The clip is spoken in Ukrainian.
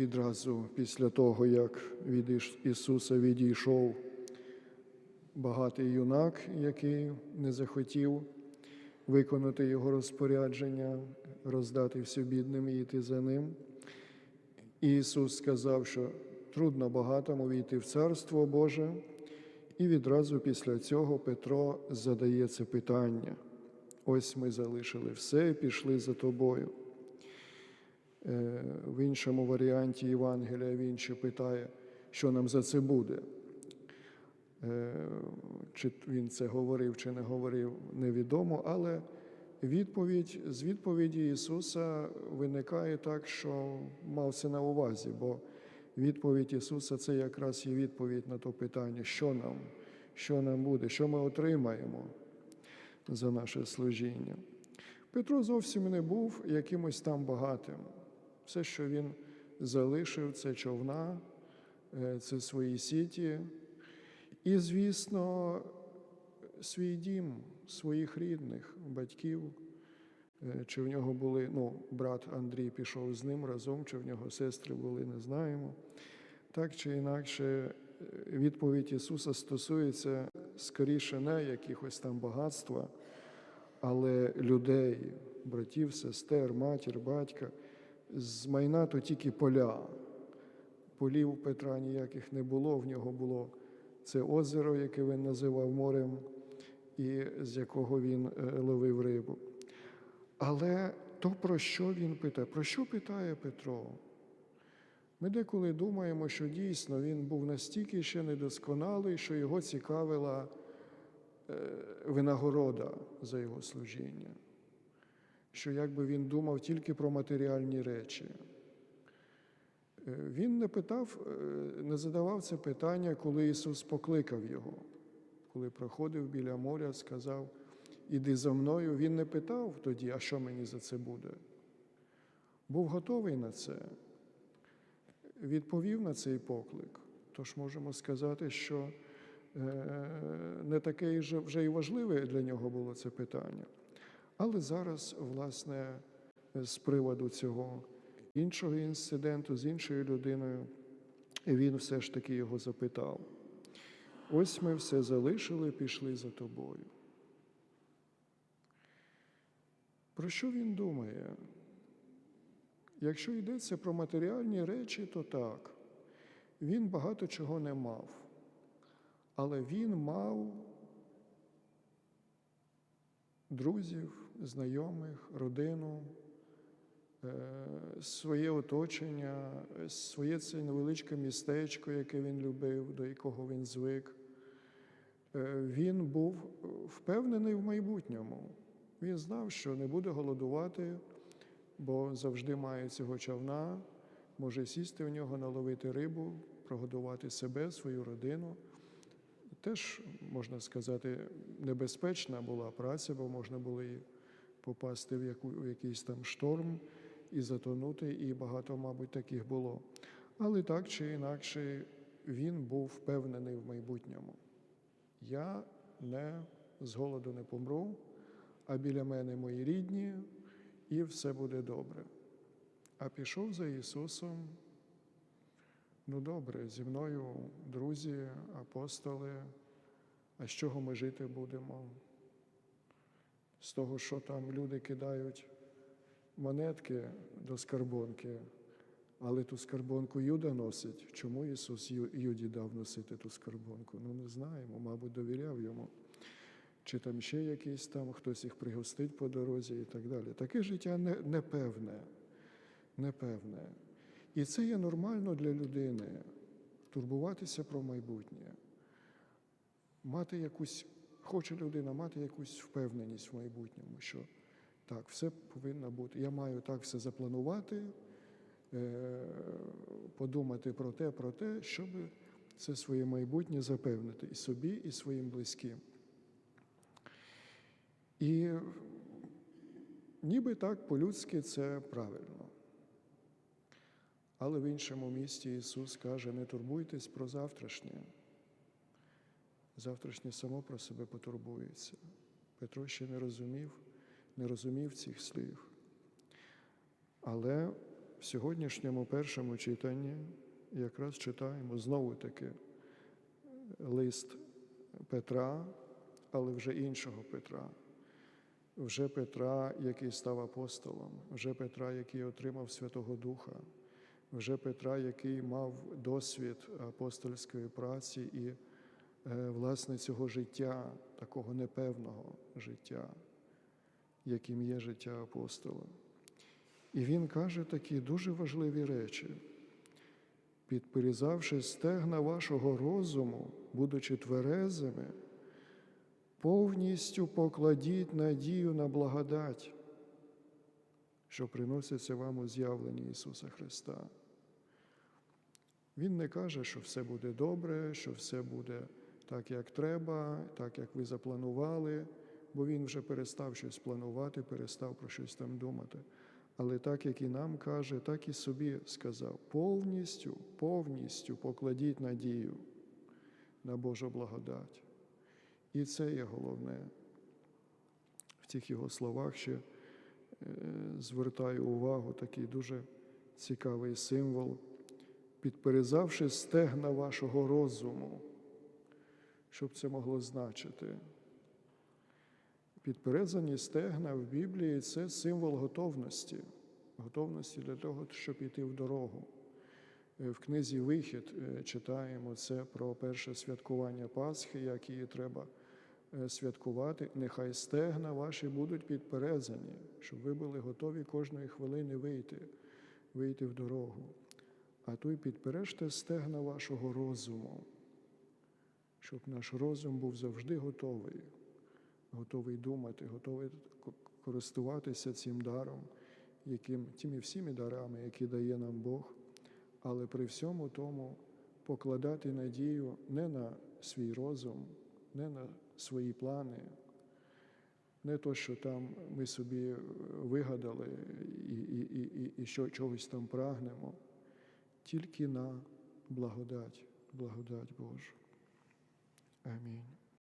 відразу після того, як від Ісуса відійшов багатий юнак, який не захотів виконати його розпорядження, роздати все бідним і йти за ним. І Ісус сказав, що трудно багатому війти в Царство Боже, і відразу після цього Петро задає це питання. Ось ми залишили все пішли за тобою. Е, В іншому варіанті Євангелія він ще питає, що нам за це буде. Е, Чи він це говорив, чи не говорив, невідомо, але відповідь, з відповіді Ісуса виникає так, що мав це на увазі, бо відповідь Ісуса це якраз є відповідь на то питання, що нам, що нам буде, що ми отримаємо за наше служіння. Петро зовсім не був якимось там багатим. Все, що він залишив, це човна, е, це свої сіті. І, звісно, свій дім, своїх рідних, батьків. Е, Чи в нього були, ну, брат Андрій пішов з ним разом, чи в нього сестри були, не знаємо. Так чи інакше, е, відповідь Ісуса стосується скоріше не якихось там багатства, але людей, братів, сестер, матір, батька. З майна то тільки поля. Полів Петра ніяких не було, в нього було це озеро, яке він називав морем, і з якого він е, ловив рибу. Але то, про що він питає? Про що питає Петро? Ми деколи думаємо, що дійсно він був настільки ще недосконалий, що його цікавила е, винагорода за його служіння, що якби він думав тільки про матеріальні речі. Е, Він не питав, е, не задавав це питання, коли Ісус покликав його, коли проходив біля моря, сказав, іди за мною. Він не питав тоді, а що мені за це буде. Був готовий на це, відповів на цей поклик. Тож можемо сказати, що е, не таке вже і важливе для нього було це питання. Але зараз, власне, з приводу цього іншого інциденту з іншою людиною, він все ж таки його запитав. Ось ми все залишили, пішли за тобою. Про що він думає? Якщо йдеться про матеріальні речі, то так. Він багато чого не мав. Але він мав друзів, знайомих, родину, е, своє оточення, своє це невеличке містечко, яке він любив, до якого він звик. Е, Він був впевнений в майбутньому. Він знав, що не буде голодувати, бо завжди має цього човна, може сісти в нього, наловити рибу, прогодувати себе, свою родину. Теж, можна сказати, небезпечна була праця, бо можна було і попасти в, яку, в якийсь там шторм і затонути, і багато, мабуть, таких було. Але так чи інакше, він був впевнений в майбутньому. Я не з голоду не помру, а біля мене мої рідні, і все буде добре. А пішов за Ісусом. Ну добре, зі мною друзі, апостоли, а з чого ми жити будемо? З того, що там люди кидають монетки до скарбонки, але ту скарбонку Юда носить. Чому Ісус Юді дав носити ту скарбонку? Ну не знаємо, мабуть, довіряв йому. Чи там ще якийсь там хтось їх пригостить по дорозі і так далі. Таке життя непевне, непевне. І це є нормально для людини турбуватися про майбутнє, мати якусь, хоче людина мати якусь впевненість в майбутньому, що так, все повинно бути. Я маю так все запланувати, е, подумати про те, про те, щоб це своє майбутнє запевнити і собі, і своїм близьким. І ніби так по-людськи це правильно. Але в іншому місті Ісус каже: не турбуйтесь про завтрашнє. Завтрашнє само про себе потурбується. Петро ще не розумів, не розумів цих слів. Але в сьогоднішньому першому читанні якраз читаємо знову таки лист Петра, але вже іншого Петра. Вже Петра, який став апостолом, вже Петра, який отримав Святого Духа, вже Петра, який мав досвід апостольської праці і е, власне цього життя, такого непевного життя, яким є життя апостола. І він каже такі дуже важливі речі. Підперезавши стегна вашого розуму, будучи тверезими, повністю покладіть надію на благодать, що приноситься вам у з'явленні Ісуса Христа. Він не каже, що все буде добре, що все буде так, як треба, так, як ви запланували, бо він вже перестав щось планувати, перестав про щось там думати. Але так, як і нам каже, так і собі сказав: повністю, повністю покладіть надію на Божу благодать. І це є головне. В цих його словах ще е, звертаю увагу такий дуже цікавий символ, підперезавши стегна вашого розуму. Що б це могло значити? Підперезані стегна в Біблії це символ готовності, готовності для того, щоб йти в дорогу. Е, В книзі Вихід е, читаємо це про перше святкування Пасхи, як її треба е, святкувати. Нехай стегна ваші будуть підперезані, щоб ви були готові кожної хвилини вийти, вийти в дорогу. А то й підпережте стегна вашого розуму, щоб наш розум був завжди готовий готовий думати, готовий користуватися цим даром, яким, тими всіми дарами, які дає нам Бог, але при всьому тому покладати надію не на свій розум, не на свої плани, не то, що там ми собі вигадали і, і, і, і, і що чогось там прагнемо, тільки на благодать, благодать Божу. Амінь.